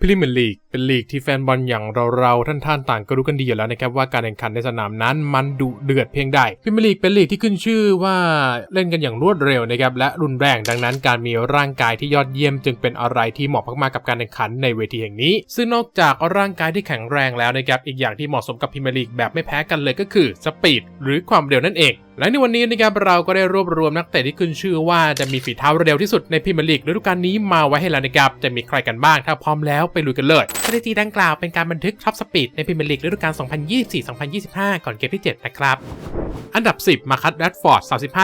พรีเมียร์ลีกเป็นลีกที่แฟนบอลอย่างเราๆ ท่านๆ ต่างก็รู้กันดีอยู่แล้วนะครับว่าการแข่งขันในสนามนั้นมันดุเดือดเพียงใดพรีเมียร์ลีกเป็นลีกที่ขึ้นชื่อว่าเล่นกันอย่างรวดเร็วนะครับและรุนแรงดังนั้นการมีร่างกายที่ยอดเยี่ยมจึงเป็นอะไรที่เหมาะมากๆกับการแข่งขันในเวทีแห่งนี้ ซึ่งนอกจากร่างกายที่แข็งแรงแล้วนะครับอีกอย่างที่เหมาะสมกับพรีเมียร์ลีกแบบไม่แพ้กันเลยก็คือสปีดหรือความเร็วนั่นเองและในวันนี้นะครับเราก็ได้รวบรวมนักเตะที่ขึ้นชื่อว่าจะมีฝีเท้าเร็วที่สุดในพรีเมียร์ลีกฤดูกาลนี้มาไว้ให้แล้วนะครับจะมีใครกันบ้างถ้าพร้อมแล้วไปลุยกันเลยสถิติดังกล่าวเป็นการบันทึกท็อปสปีดในพรีเมียร์ลีกฤดูกาล 2024-2025 ก่อนเกมที่ 7 นะครับ อันดับ 10 มาคัตแรดฟอร์ด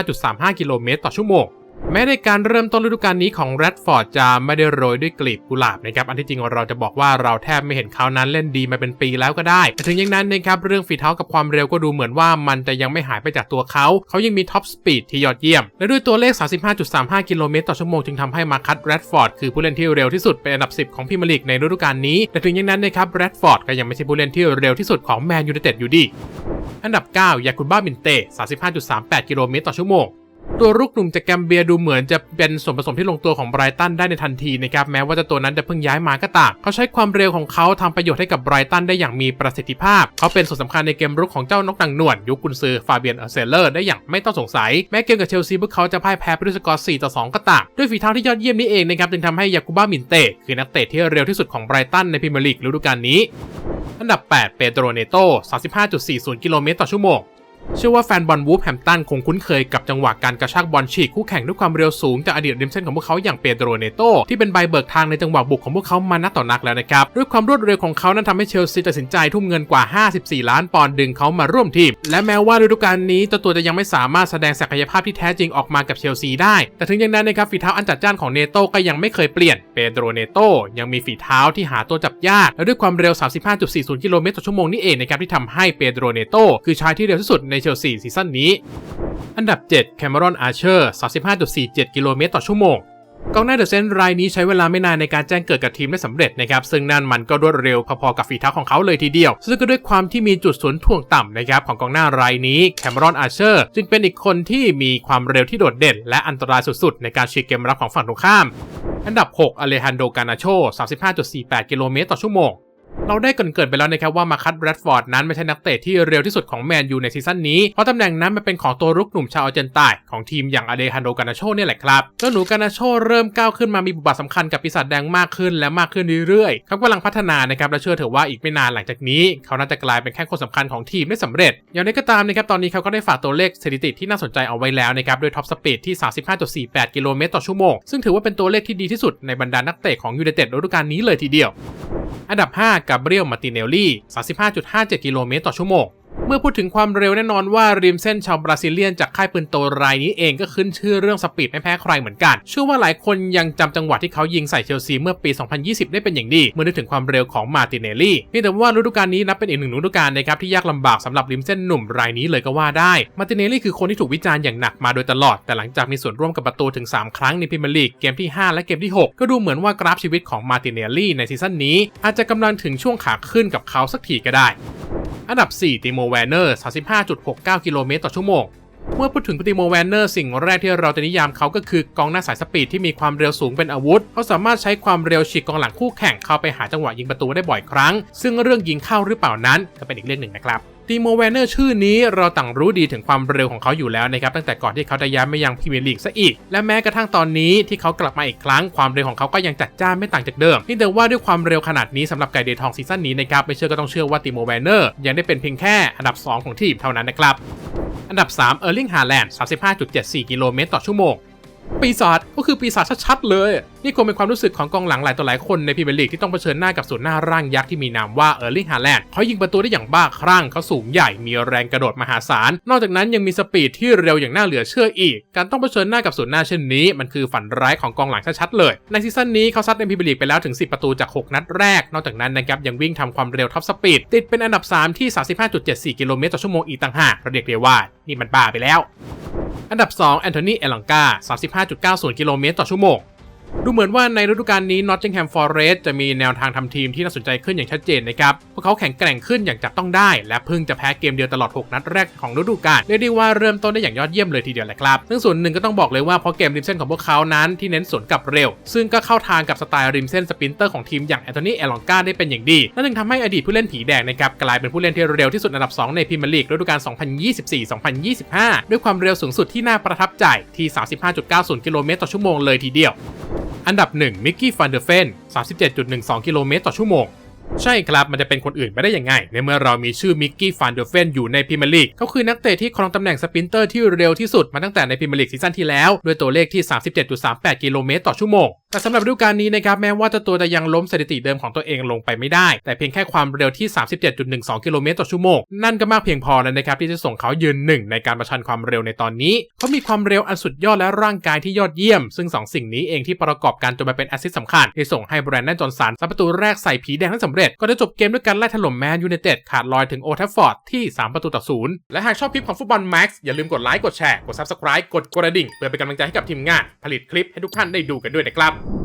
35.35 กิโลเมตรต่อชั่วโมง แม้ในการเริ่มต้นฤดูกาลนี้ของแรดฟอร์ดจะไม่ได้โรยด้วยกลีบกุหลาบนะครับ อันที่จริงเราจะบอกว่าเราแทบไม่เห็นเขานั้นเล่นดีมาเป็นปีแล้วก็ได้ แต่ถึงอย่างนั้นนะครับเรื่องฝีเท้ากับความเร็วก็ดูเหมือนว่ามันจะยังไม่หายไปจากตัวเขา เขายังมีท็อปสปีดที่ยอดเยี่ยม และด้วยตัวเลข 35.35 กิโลเมตรต่อชั่วโมงจึงทำให้มาคัตแรดฟอร์ดคือผู้เล่นที่เร็วที่สุดเป็นอันดับ 10 ของพรีเมียร์ลีกในฤดูกาลนี้ แต่ถึงอย่างนั้นนะครับแรดฟอร์ดก็ยังไม่ใช่ผู้เล่นที่เร็วที่สุดของแมนยูไนเต็ดอยู่ดี อันดับ 9 ยากุบ้าบินเต35.38 กิโลเมตรต่อชั่วโมง ตัวรุกหนุ่มจากแกมเบียดูเหมือนจะเป็นส่วนผสมที่ลงตัวของไบรตันได้ในทันทีนะครับแม้ว่าจะตัวนั้นจะเพิ่งย้ายมาก็ตามเขาใช้ความเร็วของเขาทำประโยชน์ให้กับไบรตันได้อย่างมีประสิทธิภาพ เขาเป็นส่วนสำคัญในเกมรุกของเจ้านกนางนวลยุคกุนซือฟาเบียนเอเซเลอร์ได้อย่างไม่ต้องสงสัย แม้เกมกับเชลซีพวกเขาจะพ่ายแพ้ไปด้วยสกอร์ 4 ต่อ 2 ก็ตาม ด้วยฝีเท้าที่ยอดเยี่ยมนี้เองนะครับจึงทำให้ยากุบ้ามินเต้คือนักเตะที่เร็วที่สุดของไบรตันในพรีเมียร์ลีกฤดูกาลนี้ อันดับ 8 เปโตรเนโต35.40 กิโลเมตรต่อชั่วโมง เชื่อว่าแฟนบอลวูฟแฮมตันคงคุ้นเคยกับจังหวะการกระชากบอลฉีกคู่แข่งด้วยความเร็วสูงจากอดีตริมเส้นของพวกเขาอย่างเปโตรเนโตที่เป็นใบเบิกทางในจังหวะบุกของพวกเขามานักต่อนักแล้วนะครับด้วยความรวดเร็วของเขานั้นทำให้เชลซีตัดสินใจทุ่มเงินกว่า 54 ล้านปอนด์ดึงเขามาร่วมทีม และแม้ว่าฤดูกาลนี้เจ้าตัวจะยังไม่สามารถแสดงศักยภาพที่แท้จริงออกมากับเชลซีได้ แต่ถึงอย่างนั้นนะครับฝีเท้าอันจัดจ้านของเนโตก็ยังไม่เคยเปลี่ยนเปโตรเนโตยังมีฝีเท้าที่หาตัวจับยากและด้วยความเร็ว 35.40 กิโลเมตรต่อชั่วโมงนี่เองนะครับที่ทำให้เปโตรเนโตคือชายที่เร็วที่สุดในเชลซีซีซั่นนี้ อันดับ 7 แคมรอนอาร์เชอร์35.47 กิโลเมตรต่อชั่วโมงกองหน้าเดอะเซนต์รายนี้ใช้เวลาไม่นานในการแจ้งเกิดกับทีมได้สำเร็จนะครับ ซึ่งนั่นมันก็รวดเร็วพอๆกับฝีเท้าของเขาเลยทีเดียว ซึ่งก็ด้วยความที่มีจุดศูนย์ถ่วงต่ำนะครับของกองหน้ารายนี้แคมรอนอาร์เชอร์จึงเป็นอีกคนที่มีความเร็วที่โดดเด่น และอันตรายสุดๆ ในการฉีกเกมรับของฝั่งตรงข้าม อันดับ 6 อเลฮันโดกานาโช35.48 กิโลเมตรต่อชั่วโมง เราได้เกรินไปแล้วนะครับว่ามาคัตแรดฟอร์ดนั้นไม่ใช่นักเตะที่เร็วที่สุดของแมนยูในซีซั่นนี้ เพราะตำแหน่งนั้นมันเป็นของตัวรุกหนุ่มชาวอาร์เจนตายของทีมอย่างอเดฮันโดกานาโชเนี่ยแหละครับเจ้าหนูกานาโชเริ่มก้าวขึ้นมามีบทบาทสำคัญกับปีศาจแดงมากขึ้นและมากขึ้นเรื่อยๆเขากำลังพัฒนานะครับและเชื่อเถอะว่าอีกไม่นานหลังจากนี้ เขาน่าจะกลายเป็นแค่คนสำคัญของทีมได้สำเร็จ อย่างไรก็ตามนะครับตอนนี้เขาก็ได้ฝากตัวเลขสถิติที่น่าสนใจเอาไว้แล้วนะครับด้วยท็อปสปีดที่ 35.48 กิโลเมตรต่อชั่วโมงซึ่งถือว่าเป็นตัวเลขที่ดีที่สุดในบรรดานักเตะของยูไนเต็ดฤดูกาลนี้เลยทีเดียวอันดับ 5กาเบรียลมาติเนลลี่ 35.57 กิโลเมตรต่อชั่วโมง เมื่อพูดถึงความเร็วแน่นอนว่าริมเส้นชาวบราซิเลียนจากค่ายปืนโตรายนี้เองก็ขึ้นชื่อเรื่องสปีดไม่แพ้ใครเหมือนกันเชื่อว่าหลายคนยังจำจังหวะที่เขายิงใส่เชลซีเมื่อปี 2020 ได้เป็นอย่างดี เมื่อนึกถึงความเร็วของมาติเนลลี่เพียงแต่ว่าฤดูกาลนี้นับเป็นอีกหนึ่งฤดูกาลนะครับที่ยากลำบากสำหรับริมเส้นหนุ่มรายนี้เลยก็ว่าได้ มาติเนลลี่คือคนที่ถูกวิจารณ์อย่างหนักมาโดยตลอด แต่หลังจากมีส่วนร่วมกับประตูถึง 3 ครั้งในพรีเมียร์ลีกเกมที่ 5 และเกมที่ 6 ก็ดูเหมือนว่ากราฟชีวิตของมาติเนลลี่ในซีซั่นนี้ อาจจะกำลังถึงช่วงขาขึ้นกับเขาสักทีก็ได้ อันดับ 4 ติโมแวนเนอร์ 35.69 กิโลเมตรต่อชั่วโมง เมื่อพูดถึงติโมแวนเนอร์สิ่งแรกที่เราจะนิยามเขาก็คือกองหน้าสายสปีดที่มีความเร็วสูงเป็นอาวุธ เขาสามารถใช้ความเร็วฉีกกองหลังคู่แข่งเข้าไปหาจังหวะยิงประตูได้บ่อยครั้ง ซึ่งเรื่องยิงเข้าหรือเปล่านั้นก็เป็นอีกเรื่องหนึ่งนะครับ ติโมแวนเนอร์ชื่อนี้เราต่างรู้ดีถึงความเร็วของเขาอยู่แล้วนะครับตั้งแต่ก่อนที่เขาจะย้ายมายังพรีเมียร์ลีกซะอีก และแม้กระทั่งตอนนี้ที่เขากลับมาอีกครั้งความเร็วของเขาก็ยังจัดจ้านไม่ต่างจากเดิมนี่แต่ว่าด้วยความเร็วขนาดนี้สำหรับไก่เดทองซีซั่นนี้นะครับไม่เชื่อก็ต้องเชื่อว่าติโมแวนเนอร์ยังได้เป็นเพียงแค่อันดับ 2 ของทีมเท่านั้นนะครับอันดับ 3 เออร์ลิงฮาแลนด์35.74 กิโลเมตรต่อชั่วโมง ปีศาจก็คือปีศาจชัดๆเลย นี่คงเป็นความรู้สึกของกองหลังหลายต่อหลายคนในพรีเมียร์ลีกที่ต้องเผชิญหน้ากับศูนหน้าร่างยักษ์ที่มีนามว่าเออร์ลิงฮาแลนด์เขายิงประตูได้อย่างบ้าคลั่งเขาสูงใหญ่มีแรงกระโดดมหาศาล นอกจากนั้นยังมีสปีดที่เร็วอย่างน่าเหลือเชื่ออีก การต้องเผชิญหน้ากับศูนหน้าเช่นนี้ มันคือฝันร้ายของกองหลังชัดๆเลย ในซีซั่นนี้เขาซัดในพรีเมียร์ลีกไปแล้วถึง 10 ประตูจาก 6 นัดแรก นอกจากนั้นนะครับยังวิ่งทำความเร็วท็อปสปีดติดเป็นอันดับ 3 ที่ 35.74 กิโลเมตรต่อชั่วโมงอีกต่างหากเราเรียกได้ว่านี่มันบ้าไปแล้ว อันดับ 2 แอนโทนี เอลังกา 35.90 กิโลเมตรต่อชั่วโมง ดูเหมือนว่าในฤดูกาลนี้ Nottingham Forest จะมีแนวทางทำทีมที่น่าสนใจขึ้นอย่างชัดเจนนะครับ พวกเขาแข็งแกร่งขึ้นอย่างจับต้องได้ และเพิ่งจะแพ้เกมเดียวตลอด 6 นัดแรกของฤดูกาลเรียกได้ว่าเริ่มต้นได้อย่างยอดเยี่ยมเลยทีเดียวแหละครับซึ่งส่วนหนึ่งก็ต้องบอกเลยว่าเพราะเกมริมเส้นของพวกเขานั้นที่เน้นสวนกลับเร็ว ซึ่งก็เข้าทางกับสไตล์ริมเส้นสปินเตอร์ของทีมอย่างแอนโทนีเอลองกาได้เป็นอย่างดีนั่นจึงทำให้อดีตผู้เล่นผีแดงนะครับกลายเป็นผู้เล่นที่เร็วที่สุดอันดับ 2 ในพรีเมียร์ลีกฤดูกาล 2024-2025 ด้วยความเร็วสูงสุดที่น่าประทับใจที่ 35.90 กิโลเมตรต่อชั่วโมงเลยทีเดียว อันดับ1มิกกี้ฟันเดอร์เฟน37.12 กิโลเมตรต่อชั่วโมงใช่ครับ มันจะเป็นคนอื่นไปได้ยังไง ในเมื่อเรามีชื่อมิกกี้ฟันเดอร์เฟนอยู่ในพรีเมียร์ลีกเขาคือนักเตะที่ครองตำแหน่งสปินเตอร์ที่เร็วที่สุดมาตั้งแต่ในพรีเมียร์ลีกซีซั่นที่แล้ว ด้วยตัวเลขที่ 37.38 กิโลเมตรต่อชั่วโมง แต่สำหรับฤดูกาลนี้นะครับแม้ว่าเจ้าตัวจะยังล้มสถิติเดิมของตัวเองลงไปไม่ได้ แต่เพียงแค่ความเร็วที่ 37.12 กิโลเมตรต่อชั่วโมง นั่นก็มากเพียงพอแล้วนะครับที่จะส่งเขายืนหนึ่งในการประชันความเร็วในตอนนี้เขามีความเร็วอันสุดยอดและร่างกายที่ยอดเยี่ยม ซึ่งสองสิ่งนี้เองที่ประกอบกันจนมาเป็นแอสซิสต์สำคัญที่ส่งให้แบรนด์แนนจอนสันซัดประตูแรกใส่ผีแดงได้งสำเร็จก็ได้จบเกมด้วยการไล่ถล่มแมนยูไนเต็ดขาดลอยถึงโอทัฟฟอร์ดที่ 3 ประตูต่อศูนย์และหากชอบคลิปของฟุตบอลแม็กซ์อย่าลืมกดไลค์กดแชร์กด Subscribe กดกระดิ่งเพื่อเป็นกำลังใจให้กับทีมงานผลิตคลิปให้ทุกท่านได้ดูกันด้วยนะครับ